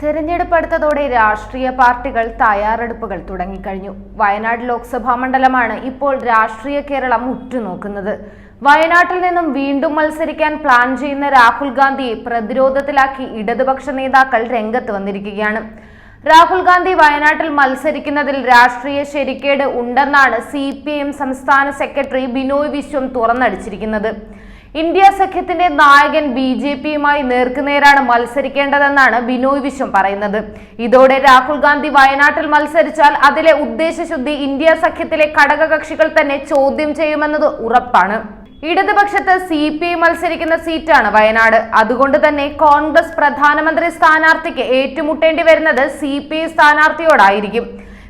തെരഞ്ഞെടുപ്പ് അടുത്തതോടെ രാഷ്ട്രീയ പാർട്ടികൾ തയ്യാറെടുപ്പുകൾ തുടങ്ങിക്കഴിഞ്ഞു. വയനാട് ലോക്സഭാ മണ്ഡലമാണ് ഇപ്പോൾ രാഷ്ട്രീയ കേരളം ഉറ്റുനോക്കുന്നത്. വയനാട്ടിൽ നിന്നും വീണ്ടും മത്സരിക്കാൻ പ്ലാൻ ചെയ്യുന്ന രാഹുൽ ഗാന്ധിയെ പ്രതിരോധത്തിലാക്കി ഇടതുപക്ഷ നേതാക്കൾ രംഗത്ത് വന്നിരിക്കുകയാണ്. രാഹുൽ ഗാന്ധി വയനാട്ടിൽ മത്സരിക്കുന്നതിൽ രാഷ്ട്രീയ ശരിക്കേട് ഉണ്ടെന്നാണ് സി സംസ്ഥാന സെക്രട്ടറി ബിനോയ് വിശ്വം തുറന്നടിച്ചിരിക്കുന്നത്. ഇന്ത്യ സഖ്യത്തിന്റെ നായകൻ ബി ജെ പിയുമായി നേർക്കുനേരാണ് മത്സരിക്കേണ്ടതെന്നാണ് ബിനോയ് വിശ്വം പറയുന്നത്. ഇതോടെ രാഹുൽ ഗാന്ധി വയനാട്ടിൽ മത്സരിച്ചാൽ അതിലെ ഉദ്ദേശശുദ്ധി ഇന്ത്യ സഖ്യത്തിലെ ഘടകകക്ഷികൾ തന്നെ ചോദ്യം ചെയ്യുമെന്നത് ഉറപ്പാണ്. ഇടതുപക്ഷത്ത് സി പി ഐ മത്സരിക്കുന്ന സീറ്റാണ് വയനാട്. അതുകൊണ്ട് തന്നെ കോൺഗ്രസ് പ്രധാനമന്ത്രി സ്ഥാനാർത്ഥിക്ക് ഏറ്റുമുട്ടേണ്ടി വരുന്നത് സി പി ഐ സ്ഥാനാർത്ഥിയോടായിരിക്കും.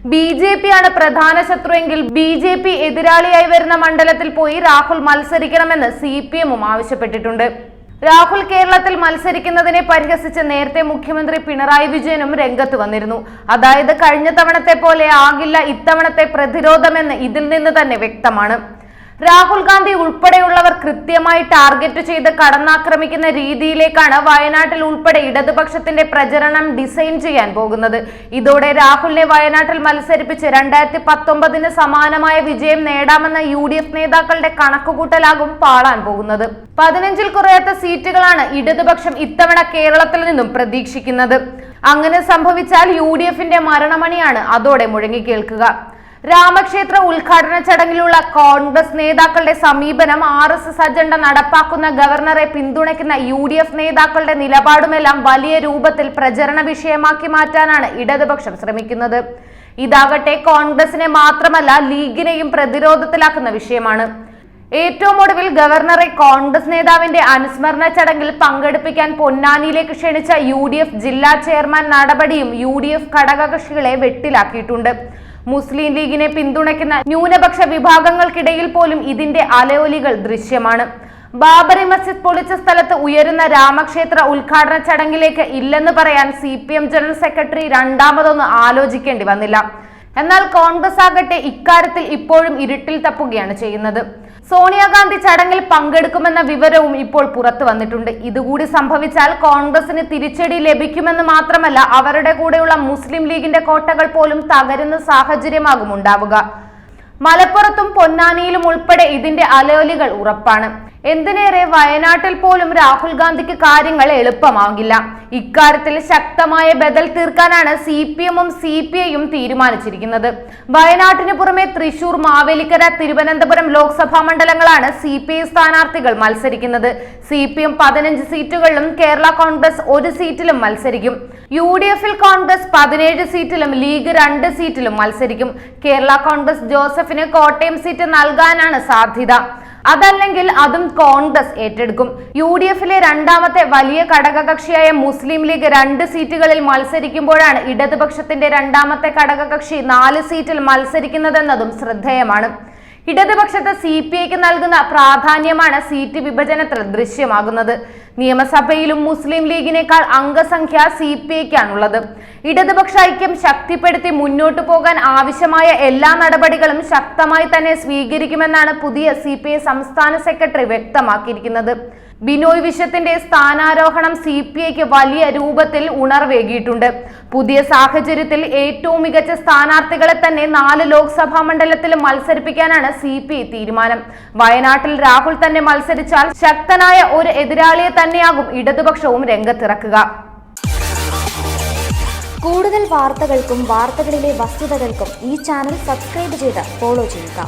ബി ജെ പി ആണ് പ്രധാന ശത്രുവെങ്കിൽ ബി ജെ പി എതിരാളിയായി വരുന്ന മണ്ഡലത്തിൽ പോയി രാഹുൽ മത്സരിക്കണമെന്ന് സി പി എമ്മും ആവശ്യപ്പെട്ടിട്ടുണ്ട്. രാഹുൽ കേരളത്തിൽ മത്സരിക്കുന്നതിനെ പരിഹസിച്ച് നേരത്തെ മുഖ്യമന്ത്രി പിണറായി വിജയനും രംഗത്ത് വന്നിരുന്നു. അതായത് കഴിഞ്ഞ തവണത്തെ പോലെ ആകില്ല ഇത്തവണത്തെ പ്രതിരോധമെന്ന് ഇതിൽ നിന്ന് തന്നെ വ്യക്തമാണ്. രാഹുൽ ഗാന്ധി ഉൾപ്പെടെയുള്ളവർ കൃത്യമായി ടാർഗറ്റ് ചെയ്ത് കടന്നാക്രമിക്കുന്ന രീതിയിലേക്കാണ് വയനാട്ടിൽ ഉൾപ്പെടെ ഇടതുപക്ഷത്തിന്റെ പ്രചരണം ഡിസൈൻ ചെയ്യാൻ പോകുന്നത്. ഇതോടെ രാഹുലിനെ വയനാട്ടിൽ മത്സരിപ്പിച്ച് രണ്ടായിരത്തി പത്തൊമ്പതിന് സമാനമായ വിജയം നേടാമെന്ന യു ഡി എഫ് നേതാക്കളുടെ കണക്കുകൂട്ടലാകും പാളാൻ പോകുന്നത്. പതിനഞ്ചിൽ കുറയാത്ത സീറ്റുകളാണ് ഇടതുപക്ഷം ഇത്തവണ കേരളത്തിൽ നിന്നും പ്രതീക്ഷിക്കുന്നത്. അങ്ങനെ സംഭവിച്ചാൽ യു ഡി എഫിന്റെ മരണമണിയാണ് അതോടെ മുഴങ്ങിക്കേൾക്കുക രാമക്ഷേത്ര ഉദ്ഘാടന ചടങ്ങിലുള്ള കോൺഗ്രസ് നേതാക്കളുടെ സമീപനം ആർ എസ് എസ് അജണ്ട നടപ്പാക്കുന്ന ഗവർണറെ പിന്തുണയ്ക്കുന്ന യു ഡി എഫ് നേതാക്കളുടെ നിലപാടുമെല്ലാം വലിയ രൂപത്തിൽ പ്രചരണ വിഷയമാക്കി മാറ്റാനാണ് ഇടതുപക്ഷം ശ്രമിക്കുന്നത്. ഇതാകട്ടെ കോൺഗ്രസിനെ മാത്രമല്ല ലീഗിനെയും പ്രതിരോധത്തിലാക്കുന്ന വിഷയമാണ്. ഏറ്റവും ഒടുവിൽ ഗവർണറെ കോൺഗ്രസ് നേതാവിന്റെ അനുസ്മരണ ചടങ്ങിൽ പങ്കെടുപ്പിക്കാൻ പൊന്നാനിയിലേക്ക് ക്ഷണിച്ച യു ജില്ലാ ചെയർമാൻ നടപടിയും യു ഡി എഫ് ഘടകകക്ഷികളെ വെട്ടിലാക്കിയിട്ടുണ്ട്. മുസ്ലിം ലീഗിനെ പിന്തുണയ്ക്കുന്ന ന്യൂനപക്ഷ വിഭാഗങ്ങൾക്കിടയിൽ പോലും ഇതിന്റെ അലയൊലികൾ ദൃശ്യമാണ്. ബാബറി മസ്ജിദ് പൊളിച്ച സ്ഥലത്ത് ഉയരുന്ന രാമക്ഷേത്ര ഉദ്ഘാടന ചടങ്ങിലേക്ക് ഇല്ലെന്ന് പറയാൻ C P M general secretary രണ്ടാമതൊന്ന് ആലോചിക്കേണ്ടി വന്നില്ല. എന്നാൽ കോൺഗ്രസ് ആകട്ടെ ഇക്കാര്യത്തിൽ ഇപ്പോഴും ഇരുട്ടിൽ തപ്പുകയാണ് ചെയ്യുന്നത്. സോണിയാഗാന്ധി ചടങ്ങിൽ പങ്കെടുക്കുമെന്ന വിവരവും ഇപ്പോൾ പുറത്തു വന്നിട്ടുണ്ട്. ഇതുകൂടി സംഭവിച്ചാൽ കോൺഗ്രസിന് തിരിച്ചടി ലഭിക്കുമെന്ന് മാത്രമല്ല അവരുടെ കൂടെയുള്ള മുസ്ലിം ലീഗിന്റെ കോട്ടകൾ പോലും തകരുന്ന സാഹചര്യമാകും ഉണ്ടാവുക. മലപ്പുറത്തും പൊന്നാനിയിലും ഉൾപ്പെടെ ഇതിന്റെ അലോലികൾ ഉറപ്പാണ്. എന്തിനേറെ വയനാട്ടിൽ പോലും രാഹുൽ ഗാന്ധിക്ക് കാര്യങ്ങൾ എളുപ്പമാകില്ല. ഇക്കാര്യത്തിൽ ശക്തമായ ബദൽ തീർക്കാനാണ് സി പി എമ്മും സി പി ഐയും തീരുമാനിച്ചിരിക്കുന്നത്. വയനാട്ടിന് പുറമെ തൃശൂർ മാവേലിക്കര തിരുവനന്തപുരം ലോക്സഭാ മണ്ഡലങ്ങളാണ് സി പി ഐ സ്ഥാനാർത്ഥികൾ മത്സരിക്കുന്നത്. സി പി എം പതിനഞ്ച് സീറ്റുകളിലും കേരള കോൺഗ്രസ് ഒരു സീറ്റിലും മത്സരിക്കും. യു ഡി എഫിൽ കോൺഗ്രസ് പതിനേഴ് സീറ്റിലും ലീഗ് രണ്ട് സീറ്റിലും മത്സരിക്കും. കേരള കോൺഗ്രസ് ജോസഫിന് കോട്ടയം സീറ്റ് നൽകാനാണ് സാധ്യത. അതല്ലെങ്കിൽ അതും കോൺഗ്രസ് ഏറ്റെടുക്കും. യു ഡി എഫിലെ രണ്ടാമത്തെ വലിയ ഘടകകക്ഷിയായ മുസ്ലിം ലീഗ് രണ്ട് സീറ്റുകളിൽ മത്സരിക്കുമ്പോഴാണ് ഇടതുപക്ഷത്തിന്റെ രണ്ടാമത്തെ ഘടകകക്ഷി നാല് സീറ്റിൽ മത്സരിക്കുന്നതെന്നതും ശ്രദ്ധേയമാണ്. ഇടതുപക്ഷത്ത് സി പി ഐക്ക് നൽകുന്ന പ്രാധാന്യമാണ് സീറ്റ് വിഭജനത്തിൽ ദൃശ്യമാകുന്നത്. നിയമസഭയിലും മുസ്ലിം ലീഗിനേക്കാൾ അംഗസംഖ്യ സി പി ഐക്കാണുള്ളത്. ഇടതുപക്ഷ ഐക്യം ശക്തിപ്പെടുത്തി മുന്നോട്ടു പോകാൻ ആവശ്യമായ എല്ലാ നടപടികളും ശക്തമായി തന്നെ സ്വീകരിക്കുമെന്നാണ് പുതിയ സി സംസ്ഥാന സെക്രട്ടറി വ്യക്തമാക്കിയിരിക്കുന്നത്. ബിനോയ് വിശ്വത്തിന്റെ സ്ഥാനാരോഹണം സി പി ഐക്ക് വലിയ രൂപത്തിൽ ഉണർവേകിയിട്ടുണ്ട്. പുതിയ സാഹചര്യത്തിൽ ഏറ്റവും മികച്ച സ്ഥാനാർത്ഥികളെ തന്നെ നാല് ലോക്സഭാ മണ്ഡലത്തിലും മത്സരിപ്പിക്കാനാണ് സി പി ഐ തീരുമാനം. വയനാട്ടിൽ രാഹുൽ തന്നെ മത്സരിച്ചാൽ ശക്തനായ ഒരു എതിരാളിയെ തന്നെയാകും ഇടതുപക്ഷവും രംഗത്തിറക്കുക. കൂടുതൽ വാർത്തകൾക്കും വാർത്തകളിലെ വസ്തുതകൾക്കും ഈ ചാനൽ സബ്സ്ക്രൈബ് ചെയ്ത് ഫോളോ ചെയ്യുക.